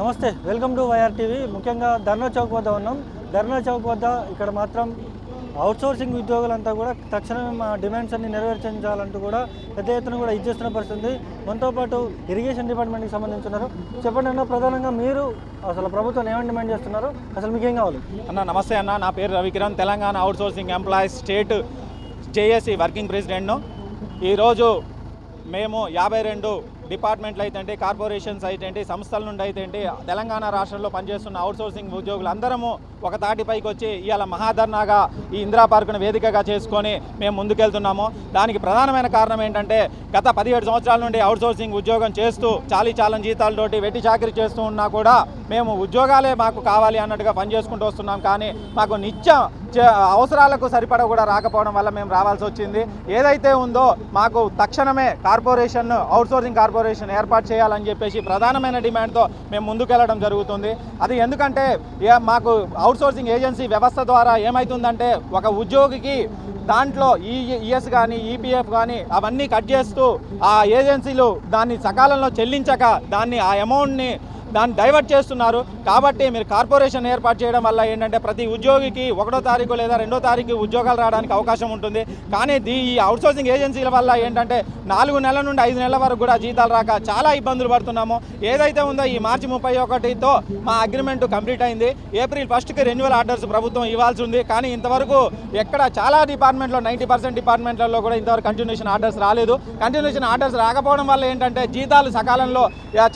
నమస్తే welcome to YR TV. ముఖ్యంగా ధర్నా చౌక్ వద్ద ఉన్నాం. ధర్నా చౌక్ వద్ద ఇక్కడ మాత్రం అవుట్సోర్సింగ్ ఉద్యోగులంతా కూడా తక్షణమే మా డిమాండ్స్ అన్ని నెరవేర్చించాలంటూ కూడా పెద్ద ఎత్తున కూడా ఇచ్చేస్తున్న పరిస్థితి. మనతో పాటు ఇరిగేషన్ డిపార్ట్మెంట్కి సంబంధించున్నారు. చెప్పండి అన్న ప్రధానంగా మీరు అసలు ప్రభుత్వం ఏమని డిమాండ్ చేస్తున్నారు? అసలు మీకేం కావాలి? అన్న నమస్తే అన్న. నా పేరు Ravikiran. Telangana outsourcing employees state JAC working ప్రెసిడెంట్ను ఈరోజు మేము యాభై రెండు డిపార్ట్మెంట్లు అయితే కార్పొరేషన్స్ అయితే సంస్థల నుండి అయితే తెలంగాణ రాష్ట్రంలో పనిచేస్తున్న అవుట్సోర్సింగ్ ఉద్యోగులు అందరము ఒక తాటిపైకి వచ్చి ఇవాళ మహాధర్నాగా ఈ ఇందిరా పార్కును వేదికగా చేసుకొని మేము ముందుకెళ్తున్నాము. దానికి ప్రధానమైన కారణం ఏంటంటే గత పదిహేడు సంవత్సరాల నుండి అవుట్సోర్సింగ్ ఉద్యోగం చేస్తూ చాలీ చాలని జీతాలతోటి వెట్టి చాకరీ చేస్తూ ఉన్నా కూడా మేము ఉద్యోగాలే మాకు కావాలి అన్నట్టుగా పనిచేసుకుంటూ వస్తున్నాం. కానీ మాకు నిత్యం అవసరాలకు సరిపడ కూడా రాకపోవడం వల్ల మేము రావాల్సి వచ్చింది. ఏదైతే ఉందో మాకు తక్షణమే కార్పొరేషన్ అవుట్సోర్సింగ్ కార్పొరేషన్ ఏర్పాటు చేయాలని చెప్పేసి ప్రధానమైన డిమాండ్తో మేము ముందుకెళ్ళడం జరుగుతుంది. అది ఎందుకంటే ఏ- మాకు అవుట్సోర్సింగ్ ఏజెన్సీ వ్యవస్థ ద్వారా ఏమవుతుందంటే ఒక ఉద్యోగికి దాంట్లో ఈ ఈఎస్ కానీ ఈపీఎఫ్ కానీ అవన్నీ కట్ చేస్తూ ఆ ఏజెన్సీలు దాన్ని సకాలంలో చెల్లించక దాన్ని ఆ అమౌంట్ని దాన్ని డైవర్ట్ చేస్తున్నారు. కాబట్టి మీరు కార్పొరేషన్ ఏర్పాటు చేయడం వల్ల ఏంటంటే ప్రతి ఉద్యోగికి ఒకటో తారీఖు లేదా రెండో తారీఖు ఉద్యోగాలు రావడానికి అవకాశం ఉంటుంది. కానీ దీ ఈ అవుట్సోర్సింగ్ ఏజెన్సీల వల్ల ఏంటంటే నాలుగు నెలల నుండి ఐదు నెలల వరకు కూడా జీతాలు రాక చాలా ఇబ్బందులు పడుతున్నాము. ఏదైతే ఉందో ఈ మార్చి ముప్పై ఒకటితో మా అగ్రిమెంట్ కంప్లీట్ అయింది. ఏప్రిల్ ఫస్ట్కి రెన్యువల్ ఆర్డర్స్ ప్రభుత్వం ఇవ్వాల్సి ఉంది. కానీ ఇంతవరకు ఎక్కడ చాలా డిపార్ట్మెంట్లో నైంటీ పర్సెంట్ డిపార్ట్మెంట్లలో కూడా ఇంతవరకు కంటిన్యూషన్ ఆర్డర్స్ రాలేదు. కంటిన్యూషన్ ఆర్డర్స్ రాకపోవడం వల్ల ఏంటంటే జీతాలు సకాలంలో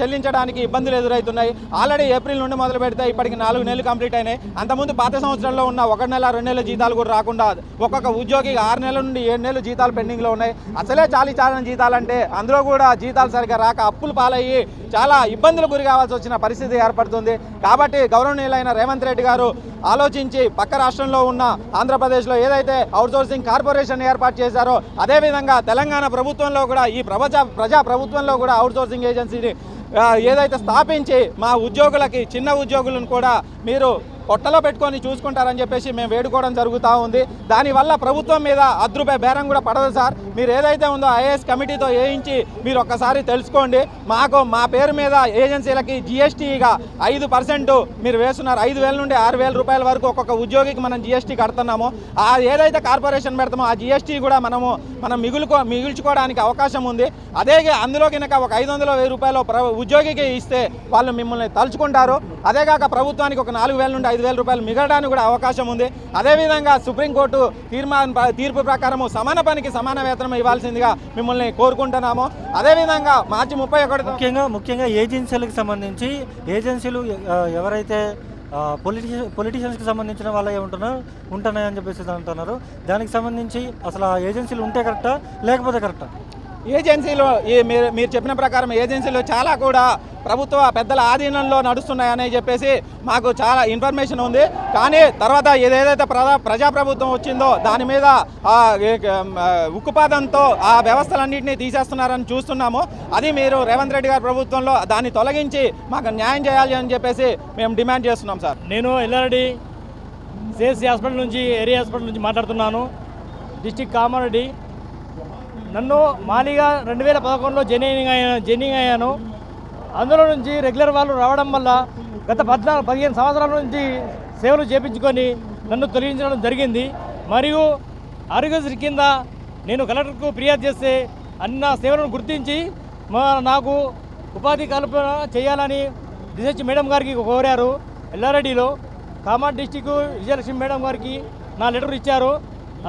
చెల్లించడానికి ఇబ్బందులు ఎదురైతే అవుతున్నాయి ఆల్రెడీ ఏప్రిల్ నుండి మొదలు పెడితే ఇప్పటికి నాలుగు నెలలు కంప్లీట్ అయినాయి. అంతకుముందు పాత సంవత్సరంలో ఉన్న ఒక నెల రెండు నెలల జీతాలు కూడా రాకుండా ఒక్కొక్క ఉద్యోగికి ఆరు నెలల నుండి ఏడు నెలలు జీతాలు పెండింగ్లో ఉన్నాయి. అసలే చాలీ చాలని జీతాలు అంటే అందులో కూడా జీతాలు సరిగ్గా రాక అప్పులు పాలయ్యి చాలా ఇబ్బందులు గురి కావాల్సి వచ్చిన పరిస్థితి ఏర్పడుతుంది. కాబట్టి గౌరవనీయులైన రేవంత్ రెడ్డి గారు ఆలోచించి పక్క రాష్ట్రంలో ఉన్న ఆంధ్రప్రదేశ్లో ఏదైతే అవుట్సోర్సింగ్ కార్పొరేషన్ ఏర్పాటు చేశారో అదేవిధంగా తెలంగాణ ప్రభుత్వంలో కూడా ఈ ప్రపంచ ప్రజా ప్రభుత్వంలో కూడా అవుట్సోర్సింగ్ ఏజెన్సీని ఏదైతే స్థాపించి మా ఉద్యోగులకి చిన్న ఉద్యోగులను కూడా మీరు పొట్టలో పెట్టుకొని చూసుకుంటారని చెప్పేసి మేము వేడుకోవడం జరుగుతూ ఉంది. దానివల్ల ప్రభుత్వం మీద అద్రుపై బేరం కూడా పడదు సార్. మీరు ఏదైతే ఉందో ఐఏఎస్ కమిటీతో వేయించి మీరు ఒక్కసారి తెలుసుకోండి. మాకు మా పేరు మీద ఏజెన్సీలకి జిఎస్టీగా ఐదు పర్సెంట్ మీరు వేస్తున్నారు. ఐదు వేల నుండి ఆరు వేల రూపాయల వరకు ఒక్కొక్క ఉద్యోగికి మనం జిఎస్టీ కడుతున్నాము. ఆ ఏదైతే కార్పొరేషన్ పెడతామో ఆ జిఎస్టీ కూడా మనము మనం మిగులుకో మిగుల్చుకోవడానికి అవకాశం ఉంది. అదే అందులో కనుక ఒక ఐదు వందల వెయ్యి రూపాయలు ప్ర ఉద్యోగికి ఇస్తే వాళ్ళు మిమ్మల్ని తలుచుకుంటారు. అదే కాక ప్రభుత్వానికి ఒక నాలుగు వేల నుండి ఐదు వేల రూపాయలు మిగలడానికి కూడా అవకాశం ఉంది. అదేవిధంగా సుప్రీంకోర్టు తీర్మాన తీర్పు ప్రకారము సమాన పనికి సమాన వేతనం ఇవ్వాల్సిందిగా మిమ్మల్ని కోరుకుంటున్నాము. అదేవిధంగా మార్చి ముప్పై ఒకటి ముఖ్యంగా ముఖ్యంగా ఏజెన్సీలకు సంబంధించి ఏజెన్సీలు ఎవరైతే పొలిటిషియన్ పొలిటీషియన్స్కి సంబంధించిన వాళ్ళు ఏమంటున్నారు ఉంటున్నాయని చెప్పేసి అంటున్నారు. దానికి సంబంధించి అసలు ఆ ఏజెన్సీలు ఉంటే కరెక్టా లేకపోతే కరెక్టా? ఏజెన్సీలో ఈ మీరు మీరు చెప్పిన ప్రకారం ఏజెన్సీలు చాలా కూడా ప్రభుత్వ పెద్దల ఆధీనంలో నడుస్తున్నాయని చెప్పేసి మాకు చాలా ఇన్ఫర్మేషన్ ఉంది. కానీ తర్వాత ఏదైతే ప్రజా ప్రజాప్రభుత్వం వచ్చిందో దాని మీద ఆ, ఉక్కుపాదంతో ఆ వ్యవస్థలన్నింటినీ తీసేస్తున్నారని చూస్తున్నాము. అది మీరు రేవంత్ రెడ్డి గారి ప్రభుత్వంలో దాన్ని తొలగించి మాకు న్యాయం చేయాలి అని చెప్పేసి మేము డిమాండ్ చేస్తున్నాం సార్. నేను ఎల్లారెడ్డి సిఎస్సి హాస్పిటల్ నుంచి ఏరియా హాస్పిటల్ నుంచి మాట్లాడుతున్నాను. డిస్టిక్ కామారెడ్డి నన్ను మాలిగా రెండు వేల పదకొండులో జెనింగ్ అయ్యాను జెనింగ్ అయ్యాను. అందులో నుంచి రెగ్యులర్ వాళ్ళు రావడం వల్ల గత పద్నాలుగు పదిహేను సంవత్సరాల నుంచి సేవలు చేపించుకొని నన్ను తొలగించడం జరిగింది. మరియు ఆరోగ్యశ్రీ కింద నేను కలెక్టర్కు ఫిర్యాదు చేస్తే అన్న సేవలను గుర్తించి మా నాకు ఉపాధి కల్పన చేయాలని డిసెచ్ మేడం గారికి కోరారు. ఎల్లారెడ్డిలో కామారెడ్డి డిస్టిక్ విజయలక్ష్మి మేడం గారికి నా లెటర్ ఇచ్చారు.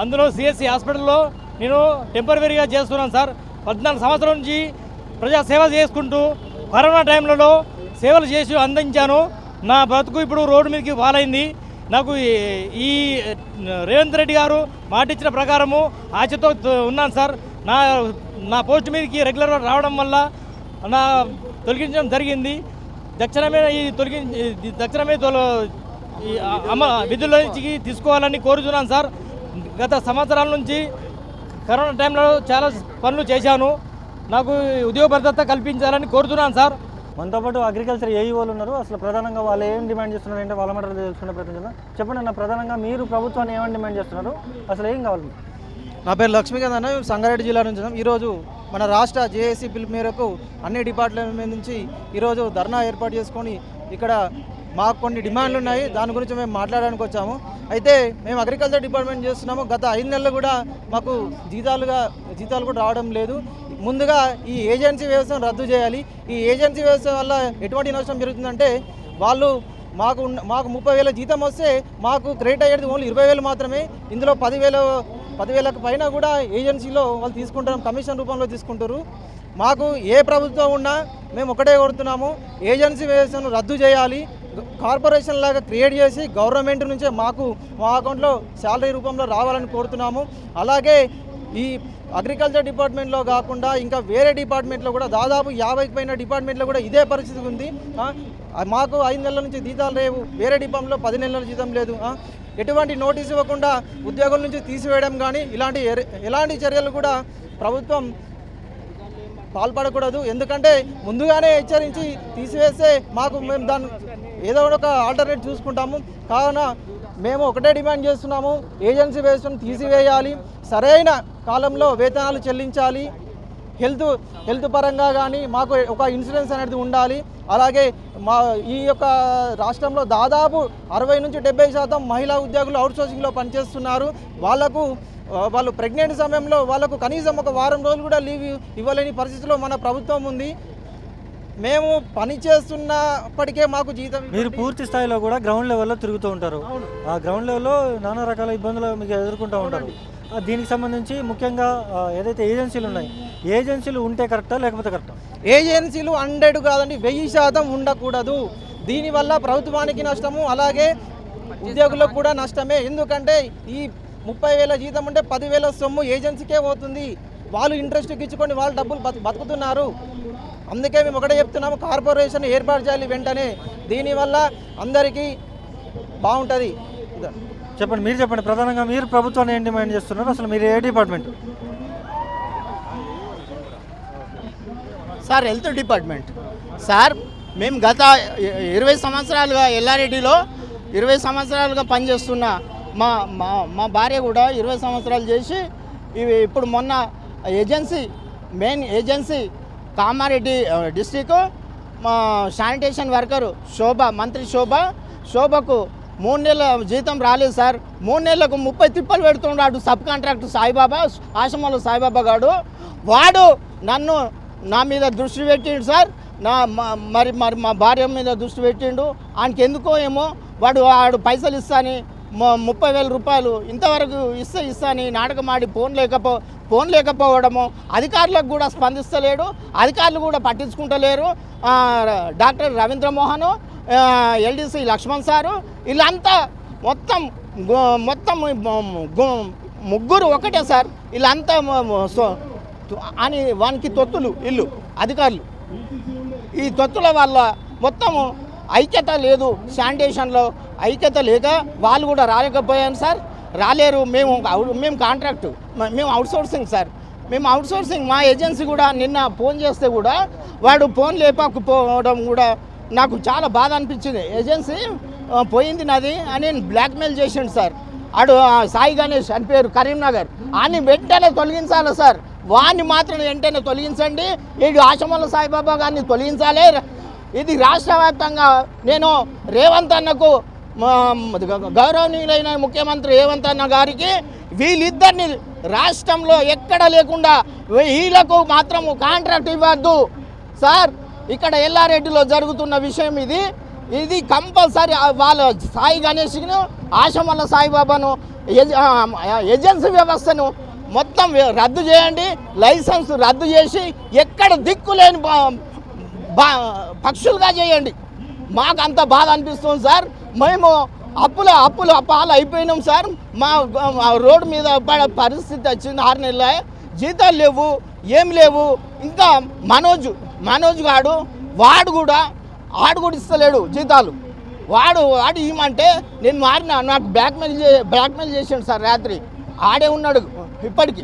అందులో సిఎస్సి హాస్పిటల్లో నేను టెంపరీగా చేస్తున్నాను సార్. పద్నాలుగు సంవత్సరాల నుంచి ప్రజా సేవ చేసుకుంటూ కరోనా టైంలలో సేవలు చేసి అందించాను. నా బ్రతుకు ఇప్పుడు రోడ్డు మీదకి పాలైంది. నాకు ఈ- రేవంత్ రెడ్డి గారు మాట ఇచ్చిన ప్రకారము ఆశతో ఉన్నాను సార్. నా నా పోస్ట్ మీదకి రెగ్యులర్గా రావడం వల్ల నా తొలగించడం జరిగింది. దక్షిణమే ఈ తొలగి దక్షిణమే తొల ఈ అమ్మ విధుల నుంచి తీసుకోవాలని కోరుతున్నాను సార్. గత సంవత్సరాల నుంచి కరోనా టైంలో చాలా పనులు చేశాను. నాకు ఉద్యోగ భద్రత కల్పించాలని కోరుతున్నాను సార్. మనతో పాటు అగ్రికల్చర్ ఏఈ వాళ్ళు ఉన్నారు. అసలు ప్రధానంగా వాళ్ళు ఏం డిమాండ్ చేస్తున్నారు అంటే వాళ్ళ మాట తెలుసుకునే ప్రయత్నం చేద్దాం. చెప్పండి అన్న ప్రధానంగా మీరు ప్రభుత్వాన్ని ఏమని డిమాండ్ చేస్తున్నారు? అసలు ఏం కావాలి? నా పేరు లక్ష్మీకాంత్ అన్న. సంగారెడ్డి జిల్లా నుంచి ఉన్నాం. ఈరోజు మన రాష్ట్ర జేఏసీ పిలుపు మేరకు అన్ని డిపార్ట్మెంట్ నుంచి ఈరోజు ధర్నా ఏర్పాటు చేసుకొని ఇక్కడ మాకు కొన్ని డిమాండ్లు ఉన్నాయి. దాని గురించి మేము మాట్లాడడానికి వచ్చాము. అయితే మేము అగ్రికల్చర్ డిపార్ట్మెంట్ చేస్తున్నాము. గత ఐదు నెలలు కూడా మాకు జీతాలుగా జీతాలు కూడా రావడం లేదు. ముందుగా ఈ ఏజెన్సీ వ్యవస్థను రద్దు చేయాలి. ఈ ఏజెన్సీ వ్యవస్థ వల్ల ఎటువంటి నష్టం జరుగుతుందంటే వాళ్ళు మాకు మాకు ముప్పై వేల జీతం వస్తే మాకు క్రెడిట్ అయ్యేది ఓన్లీ ఇరవై వేలు మాత్రమే. ఇందులో పదివేల పదివేలకు పైన కూడా ఏజెన్సీలో వాళ్ళు తీసుకుంటారు. కమిషన్ రూపంలో తీసుకుంటారు. మాకు ఏ ప్రభుత్వం ఉన్నా మేము ఒకటే కోరుతున్నాము ఏజెన్సీ వ్యవస్థను రద్దు చేయాలి. కార్పొరేషన్ లాగా క్రియేట్ చేసి గవర్నమెంట్ నుంచే మాకు మా అకౌంట్లో శాలరీ రూపంలో రావాలని కోరుతున్నాము. అలాగే ఈ అగ్రికల్చర్ డిపార్ట్మెంట్లో కాకుండా ఇంకా వేరే డిపార్ట్మెంట్లో కూడా దాదాపు యాభైకి పైన డిపార్ట్మెంట్లో కూడా ఇదే పరిస్థితి ఉంది. మాకు ఐదు నెలల నుంచి జీతాలు లేవు. వేరే డిపార్ట్మెంట్లో పది నెలల జీతం లేదు. ఎటువంటి నోటీస్ ఇవ్వకుండా ఉద్యోగుల నుంచి తీసివేయడం కానీ ఇలాంటి ఎలాంటి చర్యలు కూడా ప్రభుత్వం పాల్పడకూడదు. ఎందుకంటే ముందుగానే హెచ్చరించి తీసివేస్తే మాకు మేము దాన్ని ఏదో ఒక ఆల్టర్నేట్ చూసుకుంటాము. కావున మేము ఒకటే డిమాండ్ చేస్తున్నాము. ఏజెన్సీ వేసుకుని తీసివేయాలి. సరైన కాలంలో వేతనాలు చెల్లించాలి. హెల్త్ హెల్త్ పరంగా కానీ మాకు ఒక ఇన్సూరెన్స్ అనేది ఉండాలి. అలాగే మా ఈ యొక్క రాష్ట్రంలో దాదాపు అరవై నుంచి డెబ్బై శాతం మహిళా ఉద్యోగులు అవుట్సోర్సింగ్లో పనిచేస్తున్నారు. వాళ్ళకు వాళ్ళు ప్రెగ్నెంట్ సమయంలో వాళ్ళకు కనీసం ఒక వారం రోజులు కూడా లీవ్ ఇవ్వలేని పరిస్థితిలో మన ప్రభుత్వం ఉంది. మేము పని చేస్తున్నప్పటికే మాకు జీతం మీరు పూర్తి స్థాయిలో కూడా గ్రౌండ్ లెవెల్లో తిరుగుతూ ఉంటారు. ఆ గ్రౌండ్ లెవెల్లో నానా రకాల ఇబ్బందులు మీకు ఎదుర్కొంటూ ఉంటారు. దీనికి సంబంధించి ముఖ్యంగా ఏదైతే ఏజెన్సీలు ఉన్నాయి ఏజెన్సీలు ఉంటే కరెక్టా లేకపోతే కరెక్టా ఏజెన్సీలు హండ్రెడ్ కాదండి వెయ్యి శాతం ఉండకూడదు. దీనివల్ల ప్రభుత్వానికి నష్టము అలాగే ఉద్యోగులకు కూడా నష్టమే. ఎందుకంటే ఈ ముప్పై వేల జీతం ఉంటే పదివేల సొమ్ము ఏజెన్సీకే పోతుంది. వాళ్ళు ఇంట్రెస్ట్ ఇచ్చుకొని వాళ్ళు డబ్బులు బతు బతుకుతున్నారు. అందుకే మేము ఒకటే చెప్తున్నాము కార్పొరేషన్ ఏర్పాటు చేయాలి వెంటనే. దీనివల్ల అందరికీ బాగుంటుంది. చెప్పండి మీరు చెప్పండి. ప్రధానంగా మీరు ప్రభుత్వాన్ని ఏం డిమాండ్ చేస్తున్నారు? అసలు మీరు ఏ department? Sir health department. Sir మేము గత ఇరవై సంవత్సరాలుగా ఎల్లారెడ్డిలో ఇరవై సంవత్సరాలుగా పనిచేస్తున్న మా మా మా భార్య కూడా ఇరవై సంవత్సరాలు చేసి ఇవి ఇప్పుడు మొన్న agency main agency Kamareddy district మా శానిటేషన్ వర్కరు శోభ మంత్రి శోభ శోభకు మూడు నెలల జీతం రాలేదు సార్. మూడు నెలలకు ముప్పై తిప్పలు పెడుతున్నాడు సబ్ కాంట్రాక్ట్ సాయిబాబా ఆశ్రమంలో సాయిబాబా గాడు. వాడు నన్ను నా మీద దృష్టి పెట్టిండు సార్. నా మరి మరి మా భార్య మీద దృష్టి పెట్టిండు. ఆయనకి ఎందుకో ఏమో వాడు వాడు పైసలు ఇస్తాని ముప్పై వేల రూపాయలు ఇంతవరకు ఇస్తే ఇస్తాని నాటకం ఆడి ఫోన్ లేకపో ఫోన్ లేకపోవడము అధికారులకు కూడా స్పందిస్తలేడు అధికారులు కూడా పట్టించుకుంటలేరు. Doctor Ravindramohan LDC Lakshman sir వీళ్ళంతా మొత్తం మొత్తం ముగ్గురు ఒకటే సార్. వీళ్ళంతా అని వానికి తొత్తులు ఇల్లు అధికారులు. ఈ తొత్తుల వల్ల మొత్తము ఐక్యత లేదు శానిటేషన్లో ఐక్యత లేక వాళ్ళు కూడా రాలేకపోయాను సార్. రాలేరు. మేము అవు- మేము కాంట్రాక్టు మేము మేము అవుట్సోర్సింగ్ సార్. మేము అవుట్సోర్సింగ్ మా ఏజెన్సీ కూడా నిన్న ఫోన్ చేస్తే కూడా వాడు ఫోన్ లేపకపోవడం కూడా నాకు చాలా బాధ అనిపించింది. ఏజెన్సీ పోయింది నాది అని బ్లాక్మెయిల్ చేసిండు సార్. ఆడు సాయి గణేష్ అని పేరు కరీంనగర్. అని వెంటనే తొలగించాలి సార్. వాడిని మాత్రం వెంటనే తొలగించండి. వీడు ఆశమల్ల సాయిబాబా గారిని తొలగించాలి. ఇది రాష్ట్ర వ్యాప్తంగా నేను రేవంత్ అన్నకు గౌరవనీయులైన ముఖ్యమంత్రి రేవంత్ అన్న గారికి వీళ్ళిద్దరిని రాష్ట్రంలో ఎక్కడ లేకుండా వీళ్ళకు మాత్రం కాంట్రాక్ట్ ఇవ్వద్దు. సార్ ఇక్కడ ఎల్లారెడ్డిలో జరుగుతున్న విషయం ఇది. ఇది కంపల్సరీ వాళ్ళ సాయి గణేష్ను ఆశమల్ల సాయిబాబాను ఏజెన్సీ వ్యవస్థను మొత్తం రద్దు చేయండి. లైసెన్స్ రద్దు చేసి ఎక్కడ దిక్కులేని పక్షులుగా చేయండి. మాకు అంత బాధ అనిపిస్తుంది సార్. మేము అప్పుల అప్పులు పాలు అయిపోయినాం సార్. మా మా రోడ్డు మీద పడే పరిస్థితి వచ్చింది ఆరు నెలల జీతాలు లేవు ఏం లేవు. ఇంకా మనోజ్ మనోజ్ గాడు వాడు కూడా ఆడు కూడా ఇస్తలేడు జీతాలు. వాడు వాడు ఏమంటే నేను మారిన నాకు బ్లాక్మెయిల్ చే బ్లాక్మెయిల్ చేసాడు సార్ రాత్రి. ఆడే ఉన్నాడు ఇప్పటికీ.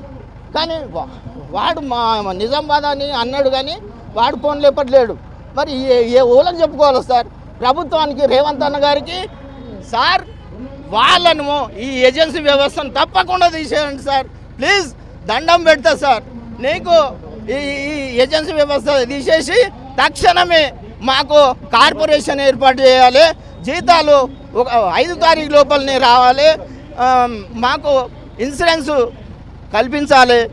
కానీ వా- వాడు మా మా నిజామాబాద్ అని అన్నాడు కానీ వాడు ఫోన్ లేపట్లేడు మరి ఏ- ఊళ్ళని చెప్పుకోవాలి సార్? ప్రభుత్వానికి రేవంత్ అన్న గారికి సార్ వాళ్ళను ఈ ఏజెన్సీ వ్యవస్థను తప్పకుండా తీసేయండి సార్. ప్లీజ్ దండం పెడతా సార్. నీకు ఈ ఈ ఏజెన్సీ వ్యవస్థ తీసేసి తక్షణమే మాకు కార్పొరేషన్ ఏర్పాటు చేయాలి. జీతాలు ఒక ఐదు తారీఖు లోపలనే రావాలి. మాకు ఇన్సూరెన్స్ కల్పించాలి.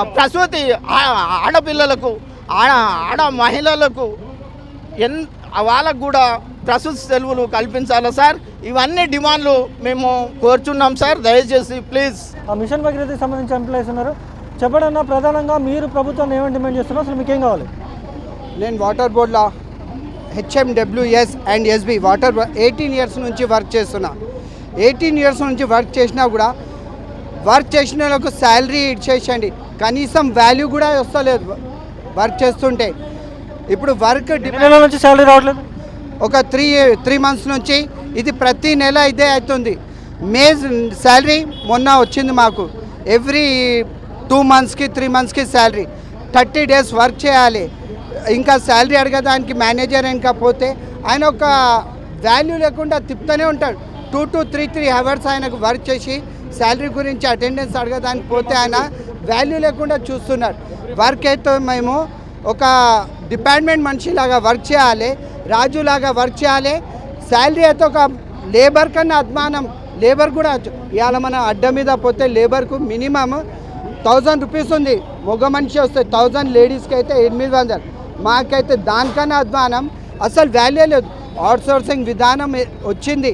ప్రసూతి ఆ- ఆడపిల్లలకు ఆడ ఆడ మహిళలకు ఎన్ వాళ్ళకు కూడా ప్రసూతి సెలవులు కల్పించాలి సార్? ఇవన్నీ డిమాండ్లు మేము కోరుచున్నాం సార్. దయచేసి ప్లీజ్. ఆ మిషన్ భగీరథకి సంబంధించి ఎంప్లాయీస్ ఉన్నారు. చెప్పండి అన్న ప్రధానంగా మీరు ప్రభుత్వాన్ని ఏమని డిమాండ్ చేస్తున్నారు? అసలు మీకేం కావాలి? నేను వాటర్ బోర్డ్లో HMWS and SB water eighteen years నుంచి వర్క్ చేస్తున్నా. ఎయిటీన్ ఇయర్స్ నుంచి వర్క్ చేసినా కూడా వర్క్ చేసిన వాళ్ళకు శాలరీ ఇచ్చేసండి కనీసం వాల్యూ కూడా వస్తలేదు. వర్క్ చేస్తుంటే. ఇప్పుడు వర్క్ నెలల నుంచి శాలరీ రావట్లేదు? ఒక త్రీ త్రీ మంత్స్ నుంచి ఇది ప్రతి నెల ఇదే అవుతుంది. మే శాలరీ మొన్న వచ్చింది మాకు. ఎవ్రీ టూ మంత్స్కి త్రీ మంత్స్కి శాలరీ థర్టీ డేస్ వర్క్ చేయాలి. ఇంకా శాలరీ అడగడానికి మేనేజర్ ఇంకా పోతే ఆయన ఒక వాల్యూ లేకుండా తిప్పుతూనే ఉంటాడు. Two to three three hours ఆయనకు వర్క్ చేసి శాలరీ గురించి అటెండెన్స్ అడగడానికి పోతే ఆయన వాల్యూ లేకుండా చూస్తున్నాడు వర్క్ అయితే మేము ఒక డిపార్ట్మెంట్ మనిషిలాగా వర్క్ చేయాలి రాజులాగా వర్క్ చేయాలి. శాలరీ అయితే ఒక లేబర్ కన్నా అద్మానం. లేబర్ కూడా ఇవాళ మన అడ్డ మీద పోతే లేబర్కు మినిమం థౌజండ్ రూపీస్ ఉంది. మగ మనిషి వస్తే థౌజండ్ లేడీస్కి అయితే ఎనిమిది వందలు. మాకైతే దానికన్నా అద్మానం. అసలు వాల్యూ లేదు. అవుట్ సోర్సింగ్ విధానం వచ్చింది.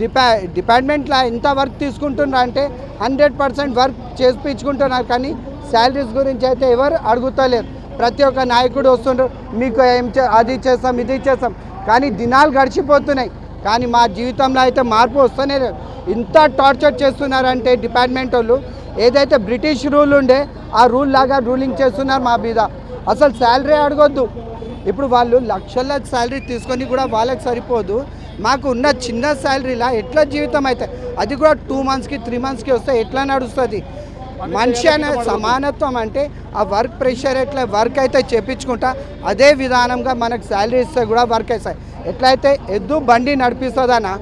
డిపా డిపార్ట్మెంట్లో ఎంత వర్క్ తీసుకుంటున్నారు అంటే హండ్రెడ్ పర్సెంట్ వర్క్ చేసిపించుకుంటున్నారు కానీ శాలరీస్ గురించి అయితే ఎవరు అడుగుతలేరు. ప్రతి ఒక్క నాయకుడు వస్తుండ్రు మీకు ఏం చే అది చేస్తాం ఇది చేస్తాం. కానీ దినాలు గడిచిపోతున్నాయి. కానీ మా జీవితంలో అయితే మార్పు వస్తూనే లేదు. ఇంత టార్చర్ చేస్తున్నారంటే డిపార్ట్మెంట్ వాళ్ళు. ఏదైతే బ్రిటిష్ రూల్ ఉండే ఆ రూల్ లాగా రూలింగ్ చేస్తున్నారు మా మీద. అసలు శాలరీ అడగొద్దు. ఇప్పుడు వాళ్ళు లక్షల శాలరీ తీసుకొని కూడా వాళ్ళకి సరిపోదు. మాకు ఉన్న చిన్న శాలరీలా ఎట్లా జీవితం అయితే? అది కూడా టూ మంత్స్కి త్రీ మంత్స్కి వస్తే ఎట్లా నడుస్తుంది? మనిషి అనే సమానత్వం అంటే ఆ వర్క్ ప్రెషర్ ఎట్లా వర్క్ అయితే చేపించుకుంటా అదే విధానంగా మనకు శాలరీ ఇస్తే కూడా వర్క్ అవుతాయి ఎట్లయితే ఎద్దు బండి నడిపిస్తుందనా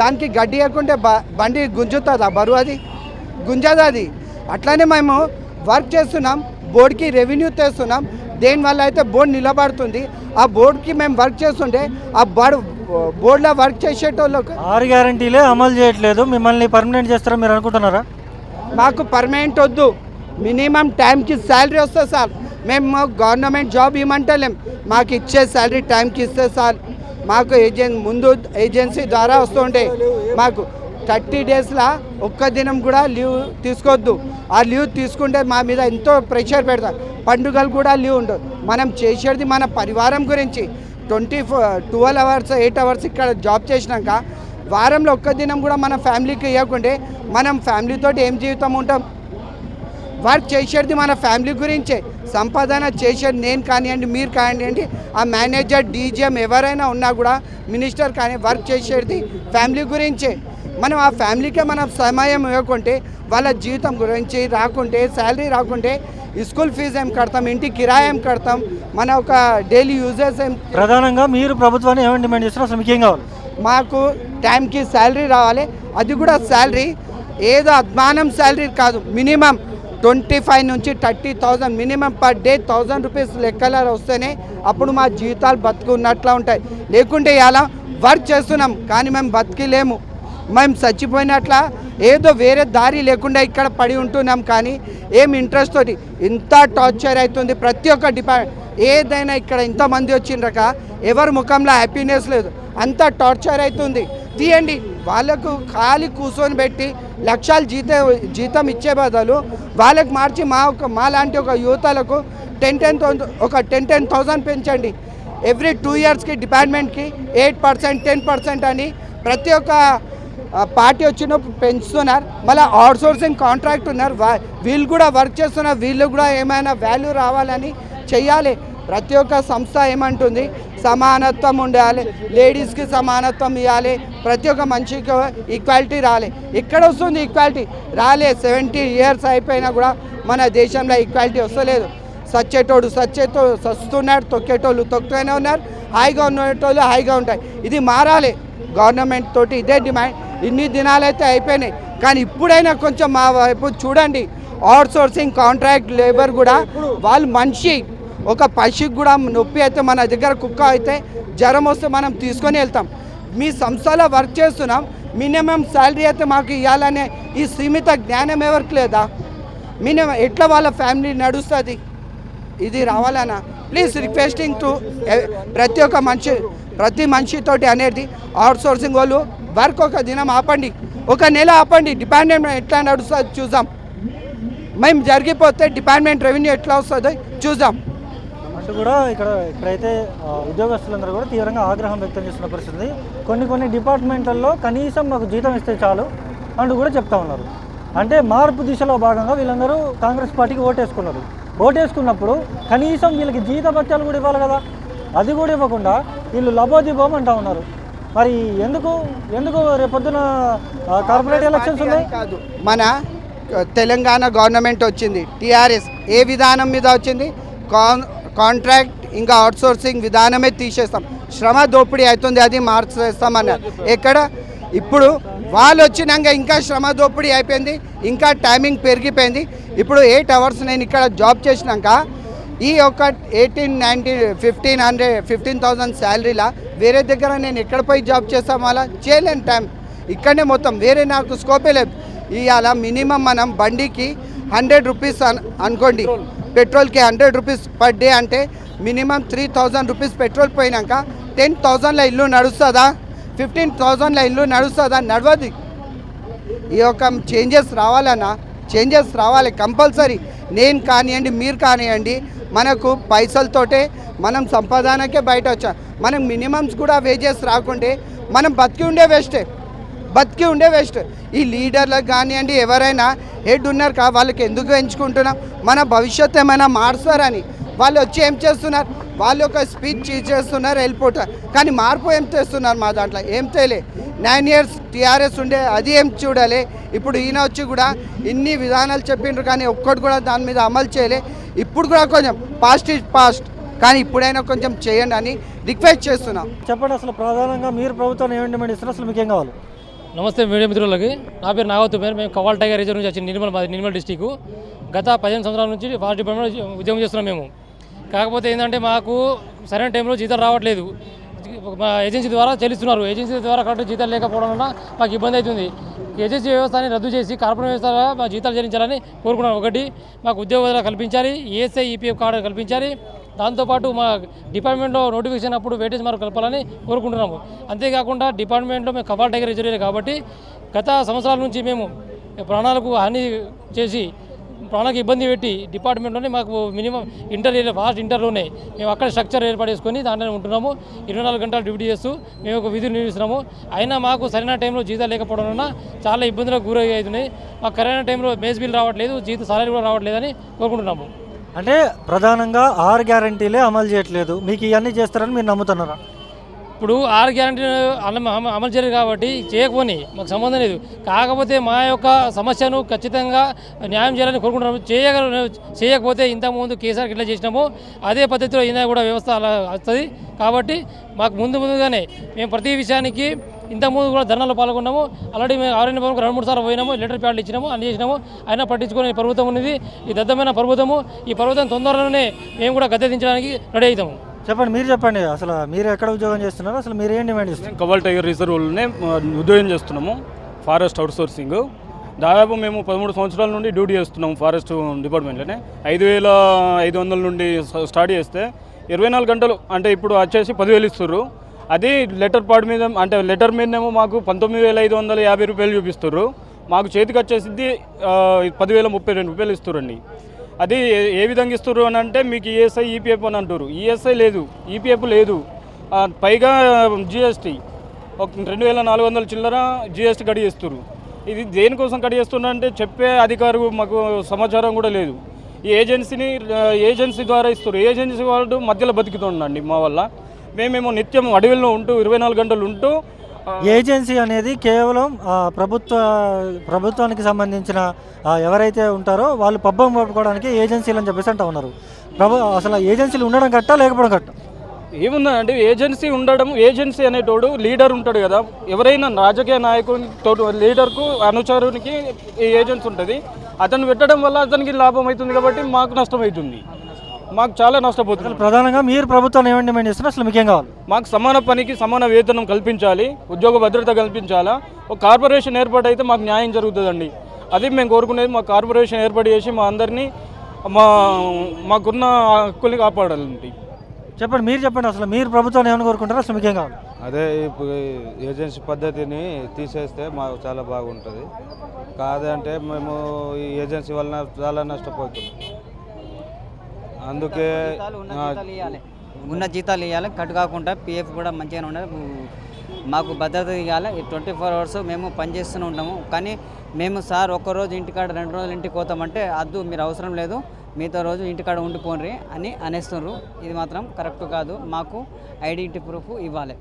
దానికి గడ్డి ఇవ్వకుంటే బండి గుంజుతుందా? బరువు అది? గుంజదు అది. అట్లనే మేము వర్క్ చేస్తున్నాం బోర్డుకి రెవెన్యూ తెస్తున్నాం దేనివల్ల అయితే బోర్డు నిలబడుతుంది ఆ బోర్డుకి మేము వర్క్ చేస్తుంటే ఆ బోర్డు బోర్డులో వర్క్ చేసేటోళ్ళకు ఆరు గ్యారంటీలే అమలు చేయట్లేదు. మిమ్మల్ని పర్మనెంట్ చేస్తారని మీరు అనుకుంటున్నారా? మాకు పర్మనెంట్ వద్దు. మినిమం టైంకి శాలరీ వస్తుంది సార్. మేము గవర్నమెంట్ జాబ్ ఇవ్వమంటలేం. మాకు ఇచ్చే శాలరీ టైంకి ఇస్తే సార్. మాకు ఏజెన్ ముందు ఏజెన్సీ ద్వారా వస్తుండే. మాకు థర్టీ డేస్లో ఒక్క దినం కూడా లీవ్ తీసుకోవద్దు. ఆ లీవ్ తీసుకుంటే మా మీద ఎంతో ప్రెషర్ పెడతారు. పండుగలు కూడా లీవ్ ఉండదు మనం చేసేది మన పరివారం గురించి. Twenty four twelve hours eight hours ఇక్కడ జాబ్ చేసినాక వారంలో ఒక్క దినం కూడా మన ఫ్యామిలీకి ఇవ్వకుంటే మనం ఫ్యామిలీతో ఏం జీవితం ఉంటాం? వర్క్ చేసేది మన ఫ్యామిలీ గురించే. సంపాదన చేసేది నేను కానివ్వండి మీరు కానివ్వండి ఆ మేనేజర్ డీజీఎం ఎవరైనా ఉన్నా కూడా మినిస్టర్ కానీ వర్క్ చేసేది ఫ్యామిలీ గురించే. మనం ఆ ఫ్యామిలీకే మనం సమయం ఇవ్వకుంటే వాళ్ళ జీవితం గురించి రాకుంటే శాలరీ రాకుంటే స్కూల్ ఫీజు ఏం కడతాం ఇంటి కిరాయి ఏం కడతాం మన ఒక డైలీ యూజెస్ ఏం ప్రధానంగా మీరు ప్రభుత్వాన్ని ఏమని డిమాండ్ చేస్తున్నారు? అసలు మీకేం కావాలి? మాకు టైంకి శాలరీ రావాలి. అది కూడా శాలరీ. ఏదో అద్మానం శాలరీ కాదు. మినిమం ట్వంటీ ఫైవ్ నుంచి thirty thousand minimum per day thousand rupees లెక్కల వస్తేనే అప్పుడు మా జీవితాలు బతుకున్నట్లా ఉంటాయి. లేకుంటే ఇలా వర్క్ చేస్తున్నాం కానీ మేము బతికిలేము. మేము చచ్చిపోయినట్ల ఏదో వేరే దారి లేకుండా ఇక్కడ పడి ఉంటున్నాం కానీ ఏం ఇంట్రెస్ట్ తోటి ఇంత టార్చర్ అవుతుంది. ప్రతి ఒక్క డిపార్ట్మెంట్ ఏదైనా ఇక్కడ ఇంతమంది వచ్చిండ్రక ఎవరి ముఖంలో హ్యాపీనెస్ లేదు. అంత టార్చర్ అవుతుంది. తీయండి. వాళ్ళకు ఖాళీ కూర్చొని పెట్టి లక్షలు జీత జీతం ఇచ్చే బదులు వాళ్ళకి మార్చి మా ఒక మా లాంటి ఒక యువతలకు టెన్ టెన్ ఒక టెన్ టెన్ థౌసండ్ పెంచండి. ఎవ్రీ టూ ఇయర్స్కి డిపార్ట్మెంట్కి ఎయిట్ పర్సెంట్ టెన్ పర్సెంట్ అని ప్రతి ఒక్క పార్టీ వచ్చినప్పుడు పెంచుతున్నారు. మళ్ళీ అవుట్సోర్సింగ్ కాంట్రాక్ట్ ఉన్నారు. వీళ్ళు కూడా వర్క్ చేస్తున్నారు. వీళ్ళు కూడా ఏమైనా వాల్యూ రావాలని చెయ్యాలి. ప్రతి ఒక్క సంస్థ ఏమంటుంది? సమానత్వం ఉండాలి. లేడీస్కి సమానత్వం ఇవ్వాలి. ప్రతి ఒక్క మనిషికి ఈక్వాలిటీ రాలే. ఇక్కడ వస్తుంది ఈక్వాలిటీ రాలే. సెవెంటీ ఇయర్స్ అయిపోయినా కూడా మన దేశంలో ఈక్వాలిటీ వస్తలేదు. సచ్చేటోడు సచ్చేతో సస్తున్నాడు తొక్కేటోళ్ళు తొక్కుతూనే ఉన్నారు. హాయిగా ఉన్నటోళ్ళు హాయిగా ఉంటాయి. ఇది మారాలి. గవర్నమెంట్ తోటి ఇదే డిమాండ్. ఇన్ని దినాలైతే అయిపోయినాయి. కానీ ఇప్పుడైనా కొంచెం మా వైపు చూడండి అవుట్సోర్సింగ్ కాంట్రాక్ట్ లేబర్ కూడా వాళ్ళు మనిషి ఒక పశువుకి కూడా నొప్పి అయితే మన దగ్గర కుక్క అయితే జ్వరం వస్తే మనం తీసుకొని వెళ్తాం. మీ సంస్థలో వర్క్ చేస్తున్నాం మినిమం శాలరీ అయితే మాకు ఇవ్వాలనే ఈ సీమిత జ్ఞానం ఎవరికి లేదా? మినిమం ఎట్లా వాళ్ళ ఫ్యామిలీ నడుస్తుంది? ఇది రావాలనా? ప్లీజ్ రిక్వెస్టింగ్ టు ప్రతి ఒక్క మనిషి ప్రతి మనిషితోటి అనేది అవుట్సోర్సింగ్ వాళ్ళు వర్క్ ఒక దినం ఆపండి. ఒక నెల ఆపండి. డిపార్ట్మెంట్ ఎట్లా నడుస్తుంది చూద్దాం. మేము జరిగిపోతే డిపార్ట్మెంట్ రెవెన్యూ ఎట్లా వస్తుందో చూద్దాం. అంటూ కూడా ఇక్కడ ఇక్కడైతే ఉద్యోగస్తులందరూ కూడా తీవ్రంగా ఆగ్రహం వ్యక్తం చేస్తున్న పరిస్థితి. కొన్ని కొన్ని డిపార్ట్మెంట్లలో కనీసం మాకు జీతం ఇస్తే చాలు అంటూ కూడా చెప్తా ఉన్నారు. అంటే మార్పు దిశలో భాగంగా వీళ్ళందరూ కాంగ్రెస్ పార్టీకి ఓటేసుకున్నారు. ఓటేసుకున్నప్పుడు కనీసం వీళ్ళకి జీత జీతభత్యాలు కూడా ఇవ్వాలి కదా. అది కూడా ఇవ్వకుండా వీళ్ళు లబోదిబోం అంటా ఉన్నారు. మరి ఎందుకు ఎందుకు రేపొద్దున కార్పొరేట్ ఎలక్షన్స్ ఉన్నాయి? కాదు. మన తెలంగాణ గవర్నమెంట్ వచ్చింది. టీఆర్ఎస్ ఏ విధానం మీద వచ్చింది? కాంట్రాక్ట్ ఇంకా అవుట్సోర్సింగ్ విధానమే తీసేస్తాం. శ్రమ దోపిడీ అవుతుంది అది మార్చేస్తామన్నారు. ఎక్కడ? ఇప్పుడు వాళ్ళు వచ్చినాక ఇంకా శ్రమ దోపిడీ అయిపోయింది ఇంకా టైమింగ్ పెరిగిపోయింది. ఇప్పుడు ఎయిట్ అవర్స్ నేను ఇక్కడ జాబ్ చేసినాక ఈ యొక్క eighteen nineteen fifteen hundred fifteen thousand శాలరీలా వేరే దగ్గర నేను ఎక్కడ పోయి జాబ్ చేస్తాం అలా చేయలేను టైం ఇక్కడనే మొత్తం వేరే నాకు స్కోపే లేదు. ఇవాళ మినిమం మనం బండికి హండ్రెడ్ రూపీస్ అన్ అనుకోండి. పెట్రోల్కి హండ్రెడ్ రూపీస్ పర్ డే అంటే minimum three thousand rupees petrol పోయినాక టెన్ థౌజండ్ల ఇల్లు నడుస్తుందా? ఫిఫ్టీన్ థౌజండ్ల ఇల్లు నడుస్తుందా? నడవదు. ఈ యొక్క చేంజెస్ రావాలన్నా చేంజెస్ రావాలి కంపల్సరీ. నేను కానివ్వండి మీరు కానివ్వండి మనకు పైసలతోటే మనం సంపాదనకే బయట వచ్చాం. మనం మినిమమ్స్ కూడా వేజెస్ రాకుంటే మనం బతికి ఉండే వేస్టే బతికి ఉండే వేస్ట్ ఈ లీడర్లకు కానివ్వండి ఎవరైనా హెడ్ ఉన్నారు కా వాళ్ళకి ఎందుకు ఎంచుకుంటున్నాం మన భవిష్యత్తు ఏమైనా మారుస్తారని వాళ్ళు వచ్చి ఏం చేస్తున్నారు? వాళ్ళు ఒక స్పీచ్ చేస్తున్నారు వెళ్ళిపోతారు కానీ మార్పు ఏం చేస్తున్నారు మా దాంట్లో? ఏం చేయలే. నైన్ ఇయర్స్ టీఆర్ఎస్ ఉండే అది ఏం చూడాలి. ఇప్పుడు ఈయన వచ్చి కూడా ఇన్ని విధానాలు చెప్పిండ్రు కానీ ఒక్కటి కూడా దాని మీద అమలు చేయలే. ఇప్పుడు కూడా కొంచెం పాస్ట్ ఇస్ పాస్ట్ కానీ ఇప్పుడైనా కొంచెం చేయండి అని రిక్వెస్ట్ చేస్తున్నాం. చెప్పండి అసలు ప్రధానంగా మీరు ప్రభుత్వాన్ని ఏమి డిమాండ్ ఇస్తారు అసలు మీకేం కావాలి? నమస్తే మీడియా మిత్రులకి. నా పేరు నాగవతు పేరు. మేము కవాల్ టైగర్ రిజర్వ్ నుంచి వచ్చిన నిర్మల్ మాది నిర్మల్ డిస్టిక్ గత పదిహేను సంవత్సరాల నుంచి ఫారెస్ట్ డిపార్ట్మెంట్ ఉద్యోగం చేస్తున్నాం మేము. కాకపోతే ఏంటంటే మాకు సరైన టైంలో జీతాలు రావట్లేదు. మా ఏజెన్సీ ద్వారా చెల్లిస్తున్నారు. ఏజెన్సీ ద్వారా కరెక్ట్ జీతాలు లేకపోవడం వల్ల మాకు ఇబ్బంది అవుతుంది. ఏజెన్సీ వ్యవస్థని రద్దు చేసి కార్పొరేట్ వ్యవస్థ మా జీతాలు చెల్లించాలని కోరుకున్నాను ఒకటి మాకు ఉద్యోగాలు కల్పించాలి ఏఎస్ఐ ఈపీఎఫ్ కార్డు కల్పించాలి. దాంతోపాటు మా డిపార్ట్మెంట్లో నోటిఫికేషన్ అప్పుడు వెయిటేజ్ మార్క్ కలపాలని కోరుకుంటున్నాము. అంతేకాకుండా డిపార్ట్మెంట్లో మేము కబాల్ టైగర్ రిజర్వ్ కాబట్టి గత సంవత్సరాల నుంచి మేము ప్రాణాలకు హాని చేసి ప్రాణాలకు ఇబ్బంది పెట్టి డిపార్ట్మెంట్లోనే మాకు మినిమం ఇంటర్ ఫాస్ట్ ఇంటర్లోనే మేము అక్కడ స్ట్రక్చర్ ఏర్పాటు చేసుకొని దాంట్లోనే ఉంటున్నాము. ఇరవై నాలుగు గంటలు డ్యూటీ చేస్తూ మేము ఒక విధులు నిర్వహిస్తున్నాము. అయినా మాకు సరైన టైంలో జీతాలు లేకపోవడం వలన చాలా ఇబ్బందులకు గురవుతున్నాయి మాకు సరైన టైంలో మేజ్ బిల్ రావట్లేదు జీతం సాలరీ కూడా రావట్లేదని కోరుకుంటున్నాము. అంటే ప్రధానంగా ఆరు గ్యారంటీలే అమలు చేయట్లేదు. మీకు ఇవన్నీ చేస్తారని మీరు నమ్ముతున్నారా? ఇప్పుడు ఆరు గ్యారంటీ అమలు అమలు కాబట్టి చేయకపోని మాకు సంబంధం లేదు. కాకపోతే మా యొక్క సమస్యను ఖచ్చితంగా న్యాయం చేయాలని కోరుకుంటున్నాము. చేయగల చేయకపోతే ఇంతకుముందు కేసీఆర్కి ఇట్లా చేసినాము అదే పద్ధతిలో ఈయన కూడా వ్యవస్థ అలా వస్తుంది. కాబట్టి మాకు ముందు ముందుగానే మేము ప్రతి విషయానికి ఇంతకుముందు కూడా ధర్నాలో పాల్గొన్నాము. ఆల్రెడీ మేము ఆర్ఎన్ భవన్కి రెండు మూడు సార్లు పోయినాము లెటర్ ప్యాడ్లు ఇచ్చినాము అన్ని చేసినాము. అయినా పట్టించుకునే ప్రభుత్వం ఉన్నది. ఈ దద్దమైన ప్రభుత్వము. ఈ ప్రభుత్వం తొందరలోనే మేము కూడా గద్దె దించడానికి రెడీ అవుతాము. చెప్పండి మీరు చెప్పండి. అసలు మీరు ఎక్కడ ఉద్యోగం చేస్తున్నారు? అసలు మీరు ఏం డిమాండ్ చేస్తున్నారు? కవల్ టైగర్ రిజర్వ్లోనే ఉద్యోగం చేస్తున్నాము ఫారెస్ట్ అవుట్సోర్సింగ్. దాదాపు మేము పదమూడు సంవత్సరాల నుండి డ్యూటీ చేస్తున్నాము ఫారెస్ట్ డిపార్ట్మెంట్లోనే. ఐదు వేల ఐదు వందల నుండి స్టార్ట్ చేస్తే ఇరవై నాలుగు గంటలు అంటే ఇప్పుడు వచ్చేసి పదివేలు ఇస్తుర్రు. అది లెటర్ పాడ్ మీద అంటే లెటర్ మీదనేమో మాకు పంతొమ్మిది వేల ఐదు వందల యాభై రూపాయలు చూపిస్తున్నారు మాకు చేతికి వచ్చేసింది పదివేల ముప్పై రెండు రూపాయలు ఇస్తుర్రండి. అది ఏ- ఏ విధంగా ఇస్తుర్రు అని అంటే మీకు ఈఎస్ఐ ఈపీఎఫ్ అని అంటారు ఈఎస్ఐ లేదు ఈపీఎఫ్ లేదు. పైగా జిఎస్టీ ఒక రెండు వేల నాలుగు వందల చిల్లర జిఎస్టీ కడి చేస్తున్నారు ఇది దేనికోసం కడి చేస్తున్నారంటే చెప్పే అధికారు మాకు సమాచారం కూడా లేదు. ఈ ఏజెన్సీని ఏజెన్సీ ద్వారా ఇస్తారు ఏజెన్సీ వాళ్ళు మధ్యలో బతుకుతుండండి మా వల్ల. మేమేమో నిత్యం అడవిలో ఉంటూ ఇరవై నాలుగు గంటలు ఉంటూ ఏజెన్సీ అనేది కేవలం ప్రభుత్వ ప్రభుత్వానికి సంబంధించిన ఎవరైతే ఉంటారో వాళ్ళు పబ్బం పట్టుకోవడానికి ఏజెన్సీలు అని చెప్పేసి అంటా ఉన్నారు. ప్రభు అసలు ఏజెన్సీలు ఉండడం కట్ట లేకపోవడం కట్ట? ఏముందంటే ఏజెన్సీ ఉండడం ఏజెన్సీ అనేటోడు లీడర్ ఉంటాడు కదా. ఎవరైనా రాజకీయ నాయకుని తోడు లీడర్కు అనుచరునికి ఏజెన్సీ ఉంటుంది. అతను పెట్టడం వల్ల అతనికి లాభం అవుతుంది కాబట్టి మాకు నష్టం అవుతుంది. మాకు చాలా అసలు నష్టపోతున్నాం ప్రధానంగా మీరు ప్రభుత్వాన్ని ఏమని డిమాండ్ చేస్తున్నారు? అసలు మీకేం కావాలి? మాకు సమాన పనికి సమాన వేతనం కల్పించాలి ఉద్యోగ భద్రత కల్పించాలా? ఒక కార్పొరేషన్ ఏర్పాటు అయితే మాకు న్యాయం జరుగుతుందండి. అది మేము కోరుకునేది మా కార్పొరేషన్ ఏర్పాటు చేసి మా అందరినీ మా మాకున్న హక్కుల్ని కాపాడాలండి. చెప్పండి మీరు చెప్పండి అసలు. మీరు ప్రభుత్వాన్ని ఏమని కోరుకుంటారు? అసలు మీకేం కావాలి? అదే ఇప్పుడు ఏజెన్సీ పద్ధతిని తీసేస్తే మాకు చాలా బాగుంటుంది. కాదంటే మేము ఈ ఏజెన్సీ వలన చాలా నష్టపోతున్నాం. అందుకే ఉన్న జీతాలు ఇవ్వాలి కట్ కాకుండా పిఎఫ్ కూడా మంచిగానే ఉండాలి మాకు భద్రత ఇవ్వాలి ట్వంటీ ఫోర్ అవర్స్ మేము పనిచేస్తూనే ఉంటాము కానీ మేము సార్ ఒక్కరోజు ఇంటికాడ రెండు రోజులు ఇంటికి పోతామంటే అద్దు మీరు అవసరం లేదు. మిగతా రోజు ఇంటికాడ ఉండిపోండి అని అనేస్తున్నారు. ఇది మాత్రం కరెక్ట్ కాదు. మాకు ఐడెంటిటీ ప్రూఫ్ ఇవ్వాలి.